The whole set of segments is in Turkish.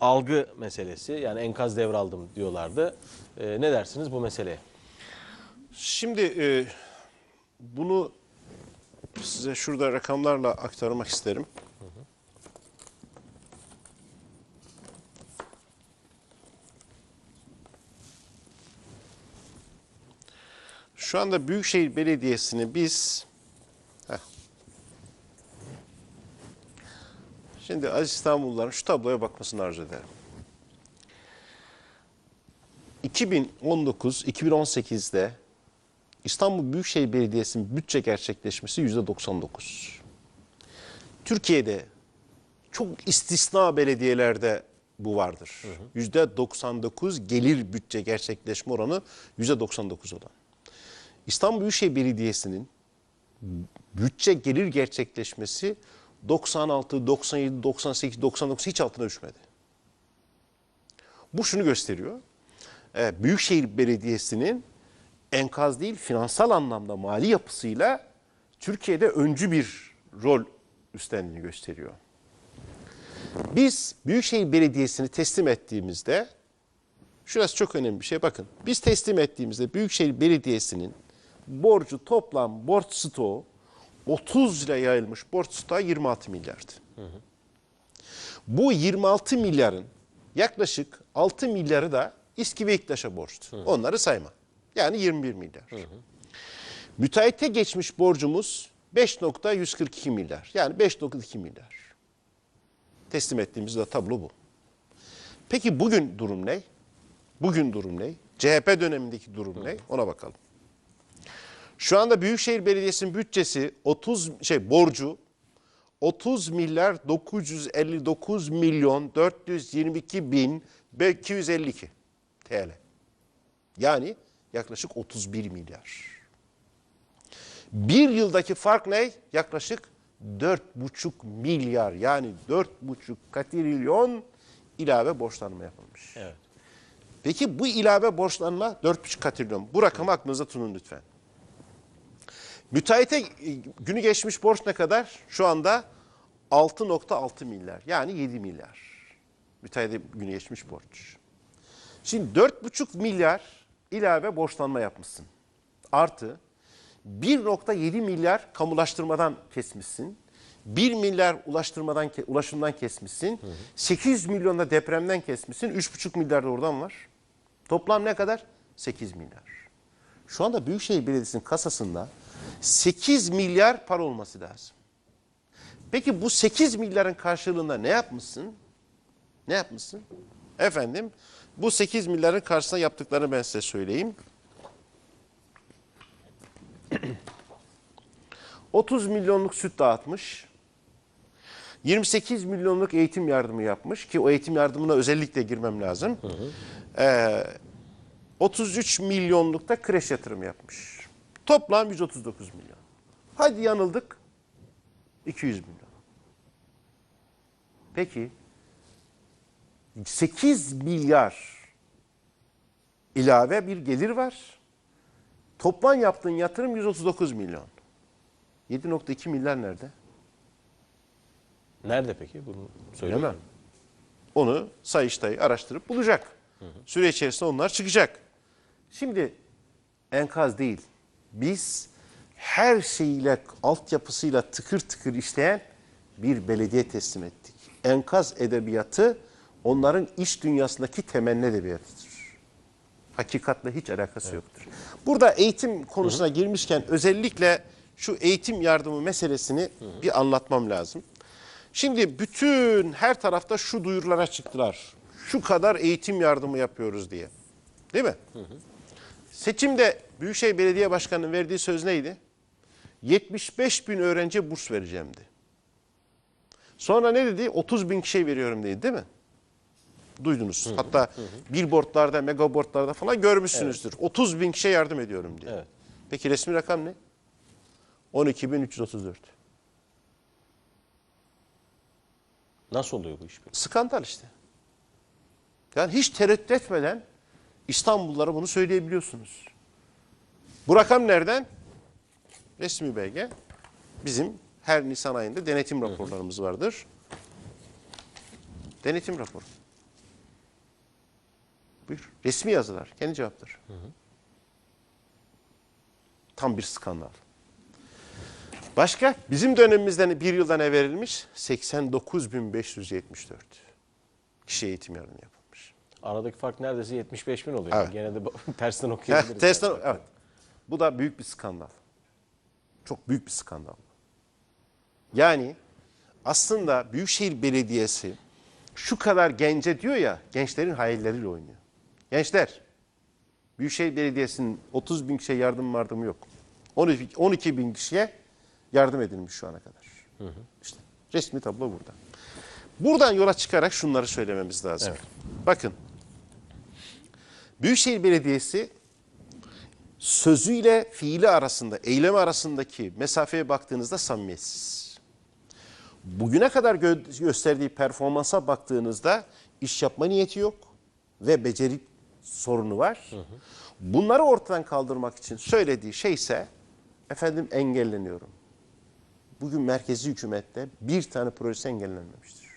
algı meselesi. Yani enkaz devraldım diyorlardı. E, ne dersiniz bu meseleye? Şimdi e, bunu size şurada rakamlarla aktarmak isterim. Şu anda Büyükşehir Belediyesi'ni biz Şimdi Aziz İstanbulluların şu tabloya bakmasını arzu ederim. 2019-2018'de İstanbul Büyükşehir Belediyesi'nin bütçe gerçekleşmesi %99. Türkiye'de çok istisna belediyelerde bu vardır. %99 gelir bütçe gerçekleşme oranı %99 olan. İstanbul Büyükşehir Belediyesi'nin bütçe gelir gerçekleşmesi 96, 97, 98, 99 hiç altına düşmedi. Bu şunu gösteriyor. Ee, Büyükşehir Belediyesi'nin enkaz değil finansal anlamda mali yapısıyla Türkiye'de öncü bir rol üstlendiğini gösteriyor. Biz Büyükşehir Belediyesi'ni teslim ettiğimizde şurası çok önemli bir şey bakın. Biz teslim ettiğimizde Büyükşehir Belediyesi'nin borcu toplam borç stoğu 30 lira yayılmış borç stoğu 26 milyardı. Bu 26 milyarın yaklaşık 6 milyarı da İSKİ ve İKTAŞ'a borçtu. Onları sayma. Yani 21 milyar. Müteahhite geçmiş borcumuz 5.142 milyar. Yani 5.2 milyar. Teslim ettiğimizde tablo bu. Peki bugün durum ne? Bugün durum ne? CHP dönemindeki durum ne? Ona bakalım. Şu anda Büyükşehir Belediyesi'nin bütçesi 30 şey borcu 30 milyar 959 milyon 422 bin 252 TL. Yani yaklaşık 31 milyar. Bir yıldaki fark ne? Yaklaşık 4,5 milyar yani 4,5 katrilyon ilave borçlanma yapılmış. Evet. Peki bu ilave borçlanma 4,5 katrilyon. Bu rakamı aklınıza tutun lütfen. Müteahhite e, günü geçmiş borç ne kadar? Şu anda 6.6 milyar yani 7 milyar. Müteahhite günü geçmiş borç. Şimdi 4,5 milyar ilave borçlanma yapmışsın. Artı 1.7 milyar kamulaştırmadan kesmişsin. 1 milyar ulaştırmadan ulaşımdan kesmişsin. 8 milyon da depremden kesmişsin. 3,5 milyar da oradan var. Toplam ne kadar? 8 milyar. Şu anda Büyükşehir Belediyesi'nin kasasında 8 milyar para olması lazım. Peki bu 8 milyarın karşılığında ne yapmışsın? Ne yapmışsın? Efendim bu 8 milyarın karşısına yaptıklarını ben size söyleyeyim. 30 milyonluk süt dağıtmış. 28 milyonluk eğitim yardımı yapmış ki o eğitim yardımına özellikle girmem lazım. Ee, 33 milyonluk da kreş yatırım yapmış. Toplam 139 milyon. Hadi yanıldık. 200 milyon. Peki 8 milyar ilave bir gelir var. Toplam yaptığın yatırım 139 milyon. 7.2 milyar nerede? Nerede peki? Bunu söyleyeyim. Bilemem. Onu Sayıştay araştırıp bulacak. Süre içerisinde onlar çıkacak. Şimdi enkaz değil. Biz her şeyiyle, altyapısıyla tıkır tıkır işleyen bir belediye teslim ettik. Enkaz edebiyatı onların iş dünyasındaki temenni edebiyatıdır. Hakikatle hiç alakası yoktur. Burada eğitim konusuna girmişken özellikle şu eğitim yardımı meselesini bir anlatmam lazım. Şimdi bütün her tarafta şu duyurulara çıktılar. Şu kadar eğitim yardımı yapıyoruz diye. Değil mi? Seçimde Büyükşehir Belediye Başkanı'nın verdiği söz neydi? 75 bin öğrenciye burs vereceğimdi. Sonra ne dedi? 30 bin kişiye veriyorum dedi değil mi? Duydunuz. Hatta billboardlarda, megaboardlarda falan görmüşsünüzdür. 30 bin kişiye yardım ediyorum diye. Evet. Peki resmi rakam ne? 12.334. Nasıl oluyor bu iş peki? Skandal işte. Yani hiç tereddüt etmeden İstanbullulara bunu söyleyebiliyorsunuz. Bu rakam nereden? Resmi belge. Bizim her Nisan ayında denetim raporlarımız vardır. Denetim raporu. Buyur. Resmi yazılar. Kendi cevapları. Tam bir skandal. Başka? Bizim dönemimizden bir yıldan evvel verilmiş 89.574 kişi eğitim yardımı yapılmış. Aradaki fark neredeyse 75 bin oluyor. Evet. Gene de tersten okuyabiliriz. tersten, yani. evet. Bu da büyük bir skandal. Çok büyük bir skandal. Yani aslında Büyükşehir Belediyesi şu kadar gence diyor ya gençlerin hayalleriyle oynuyor. Gençler Büyükşehir Belediyesi'nin 30 bin kişiye yardım yardımı yok. 12, 12 bin kişiye yardım edilmiş şu ana kadar. İşte resmi tablo burada. Buradan yola çıkarak şunları söylememiz lazım. Evet. Bakın Büyükşehir Belediyesi sözüyle fiili arasında, eylemi arasındaki mesafeye baktığınızda samimiyetsiz. Bugüne kadar gö- gösterdiği performansa baktığınızda iş yapma niyeti yok ve beceri sorunu var. Bunları ortadan kaldırmak için söylediği şey ise efendim engelleniyorum. Bugün merkezi hükümette bir tane projesi engellenmemiştir.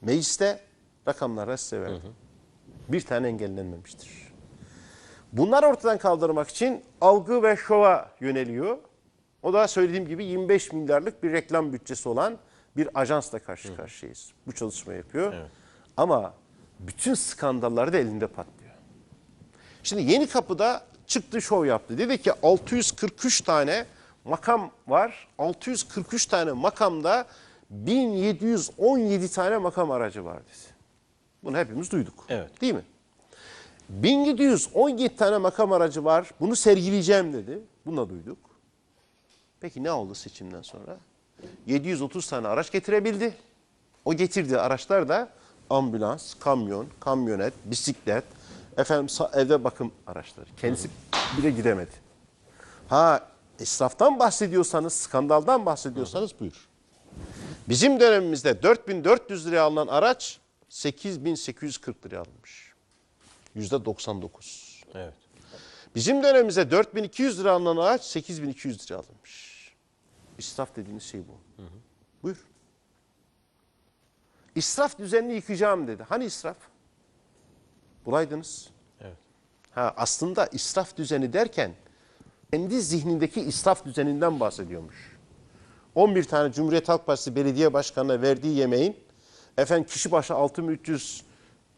Mecliste rakamlara size verdim. Bir tane engellenmemiştir. Bunlar ortadan kaldırmak için algı ve şova yöneliyor. O da söylediğim gibi 25 milyarlık bir reklam bütçesi olan bir ajansla karşı karşıyayız. Bu çalışma yapıyor. Ama bütün skandalları da elinde patlıyor. Şimdi Yeni Kapı'da çıktı şov yaptı. Dedi ki 643 tane makam var. 643 tane makamda 1717 tane makam aracı var dedi. Bunu hepimiz duyduk. Evet. Değil mi? 1717 tane makam aracı var. Bunu sergileyeceğim dedi. Bunu da duyduk. Peki ne oldu seçimden sonra? 730 tane araç getirebildi. O getirdiği araçlar da ambulans, kamyon, kamyonet, bisiklet, efendim evde bakım araçları. Kendisi bile gidemedi. Ha israftan bahsediyorsanız, skandaldan bahsediyorsanız buyur. Bizim dönemimizde 4400 liraya alınan araç 8840 liraya alınmış. Yüzde 99. Evet. Bizim dönemimizde 4200 lira alınan araç 8200 lira alınmış. İsraf dediğiniz şey bu. Buyur. İsraf düzenini yıkacağım dedi. Hani israf? Bulaydınız. Evet. Ha, aslında israf düzeni derken kendi zihnindeki israf düzeninden bahsediyormuş. 11 tane Cumhuriyet Halk Partisi belediye başkanına verdiği yemeğin efendim kişi başı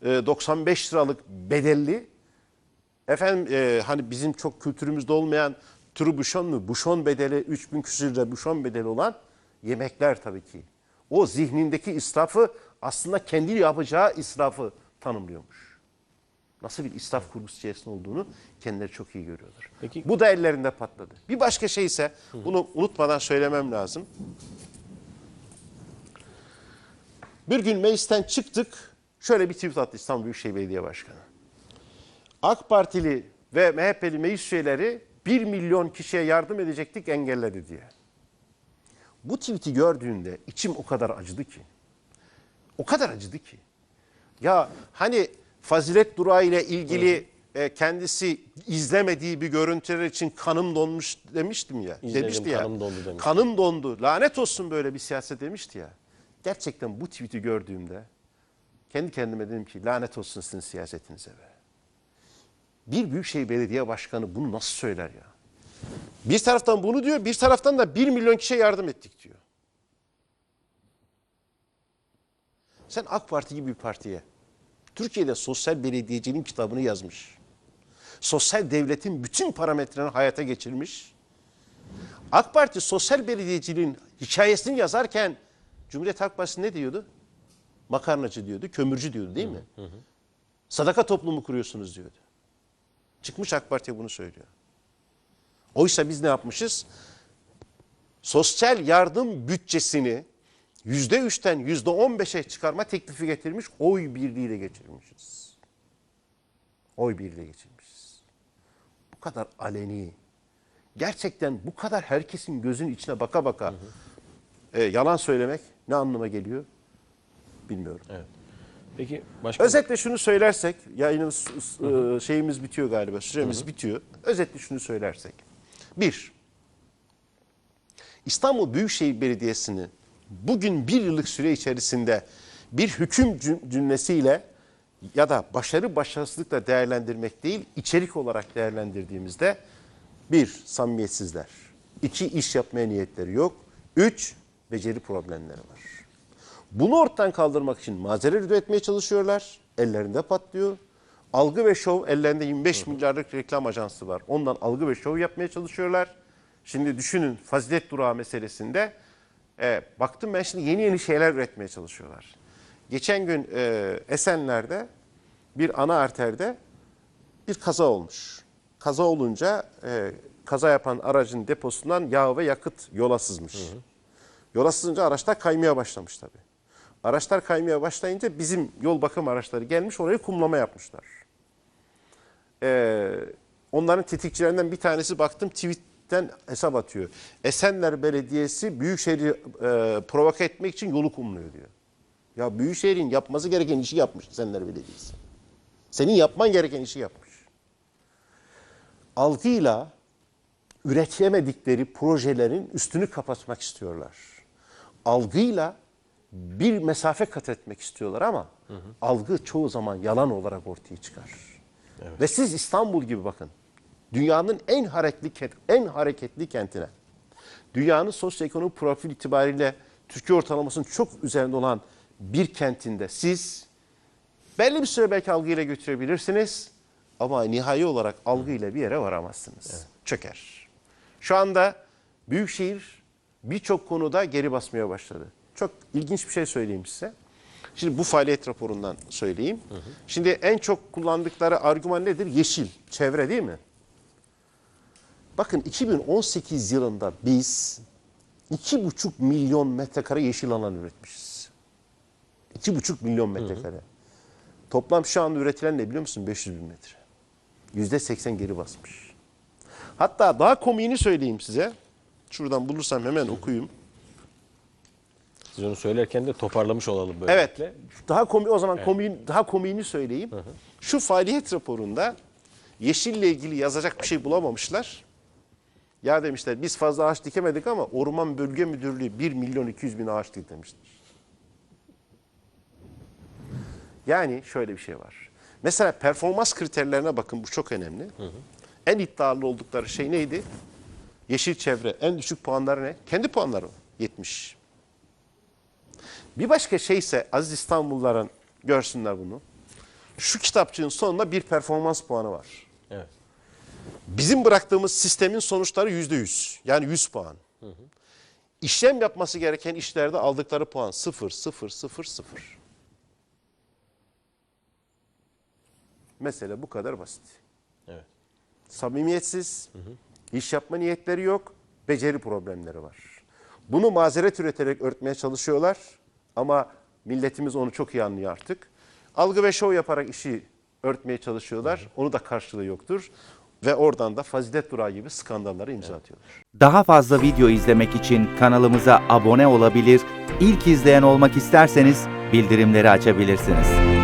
6395 liralık bedelli efendim e, hani bizim çok kültürümüzde olmayan tribüşon mu buşon bedeli 3000 küsür lira buşon bedeli olan yemekler tabii ki. O zihnindeki israfı aslında kendi yapacağı israfı tanımlıyormuş nasıl bir israf kurgusu içerisinde olduğunu kendileri çok iyi görüyorlar. Peki- Bu da ellerinde patladı. Bir başka şey ise bunu unutmadan söylemem lazım. Bir gün meclisten çıktık. Şöyle bir tweet attı İstanbul Büyükşehir Belediye Başkanı. AK Partili ve MHP'li meclis üyeleri 1 milyon kişiye yardım edecektik engelledi diye. Bu tweet'i gördüğünde içim o kadar acıdı ki. O kadar acıdı ki. Ya hani fazilet durağı ile ilgili e, kendisi izlemediği bir görüntüler için kanım donmuş demiştim ya. İzledim, demişti ya. kanım dondu demiş. Kanım dondu. Lanet olsun böyle bir siyaset demişti ya. Gerçekten bu tweet'i gördüğümde kendi kendime dedim ki lanet olsun sizin siyasetinize be. Bir büyükşehir belediye başkanı bunu nasıl söyler ya? Bir taraftan bunu diyor, bir taraftan da 1 milyon kişiye yardım ettik diyor. Sen AK Parti gibi bir partiye Türkiye'de sosyal belediyeciliğin kitabını yazmış. Sosyal devletin bütün parametrelerini hayata geçirmiş. AK Parti sosyal belediyeciliğin hikayesini yazarken Cumhuriyet Halk Partisi ne diyordu? Makarnacı diyordu, kömürcü diyordu değil mi? Sadaka toplumu kuruyorsunuz diyordu. Çıkmış AK Parti bunu söylüyor. Oysa biz ne yapmışız? Sosyal yardım bütçesini yüzde üçten yüzde on beşe çıkarma teklifi getirmiş, oy birliğiyle geçirmişiz. Oy birliğiyle geçirmişiz. Bu kadar aleni, gerçekten bu kadar herkesin gözünün içine baka baka e, yalan söylemek ne anlama geliyor bilmiyorum. Evet. Peki başka Özetle şunu söylersek, yayınımız e, şeyimiz bitiyor galiba, süremiz bitiyor. Özetle şunu söylersek. Bir, İstanbul Büyükşehir Belediyesi'nin bugün bir yıllık süre içerisinde bir hüküm cüm- cümlesiyle ya da başarı başarısızlıkla değerlendirmek değil, içerik olarak değerlendirdiğimizde bir, samimiyetsizler. iki iş yapmaya niyetleri yok. Üç, beceri problemleri var. Bunu ortadan kaldırmak için malzeme üretmeye çalışıyorlar. Ellerinde patlıyor. Algı ve şov ellerinde 25 milyarlık reklam ajansı var. Ondan algı ve şov yapmaya çalışıyorlar. Şimdi düşünün fazilet durağı meselesinde e, baktım ben şimdi yeni yeni şeyler üretmeye çalışıyorlar. Geçen gün e, Esenler'de bir ana arterde bir kaza olmuş. Kaza olunca e, kaza yapan aracın deposundan yağ ve yakıt yola sızmış. Yola sızınca araçlar kaymaya başlamış tabii. Araçlar kaymaya başlayınca bizim yol bakım araçları gelmiş oraya kumlama yapmışlar. Ee, onların tetikçilerinden bir tanesi baktım tweetten hesap atıyor. Esenler Belediyesi Büyükşehir'i e, provoke etmek için yolu kumluyor diyor. Ya Büyükşehir'in yapması gereken işi yapmış Esenler Belediyesi. Senin yapman gereken işi yapmış. Algıyla üretemedikleri projelerin üstünü kapatmak istiyorlar. Algıyla bir mesafe kat etmek istiyorlar ama algı çoğu zaman yalan olarak ortaya çıkar. Ve siz İstanbul gibi bakın. Dünyanın en hareketli en hareketli kentine. Dünyanın sosyoekonomik profil itibariyle Türkiye ortalamasının çok üzerinde olan bir kentinde siz belli bir süre belki algıyla götürebilirsiniz ama nihai olarak algıyla bir yere varamazsınız. Çöker. Şu anda Büyükşehir birçok konuda geri basmaya başladı. Çok ilginç bir şey söyleyeyim size. Şimdi bu faaliyet raporundan söyleyeyim. Şimdi en çok kullandıkları argüman nedir? Yeşil, çevre değil mi? Bakın 2018 yılında biz 2,5 milyon metrekare yeşil alan üretmişiz. 2,5 milyon metrekare. Toplam şu anda üretilen ne biliyor musun? 500 bin metre. Yüzde 80 geri basmış. Hatta daha komiğini söyleyeyim size. Şuradan bulursam hemen okuyayım. Siz onu söylerken de toparlamış olalım böyle. Evet. Daha komi o zaman komiğin daha komiğini söyleyeyim. Şu faaliyet raporunda yeşille ilgili yazacak bir şey bulamamışlar. Ya demişler biz fazla ağaç dikemedik ama Orman Bölge Müdürlüğü 1 milyon 200 bin ağaç dik demişler. Yani şöyle bir şey var. Mesela performans kriterlerine bakın bu çok önemli. En iddialı oldukları şey neydi? Yeşil çevre. En düşük puanları ne? Kendi puanları mı? 70. Bir başka şey ise Aziz İstanbulluların görsünler bunu. Şu kitapçığın sonunda bir performans puanı var. Evet. Bizim bıraktığımız sistemin sonuçları yüzde yüz. Yani 100 puan. İşlem yapması gereken işlerde aldıkları puan 0, 0, 0, 0. Mesele bu kadar basit. Evet. Samimiyetsiz, iş yapma niyetleri yok, beceri problemleri var. Bunu mazeret üreterek örtmeye çalışıyorlar ama milletimiz onu çok iyi anlıyor artık. Algı ve şov yaparak işi örtmeye çalışıyorlar. Onu da karşılığı yoktur. Ve oradan da fazilet durağı gibi skandallara imza atıyorlar. Daha fazla video izlemek için kanalımıza abone olabilir, ilk izleyen olmak isterseniz bildirimleri açabilirsiniz.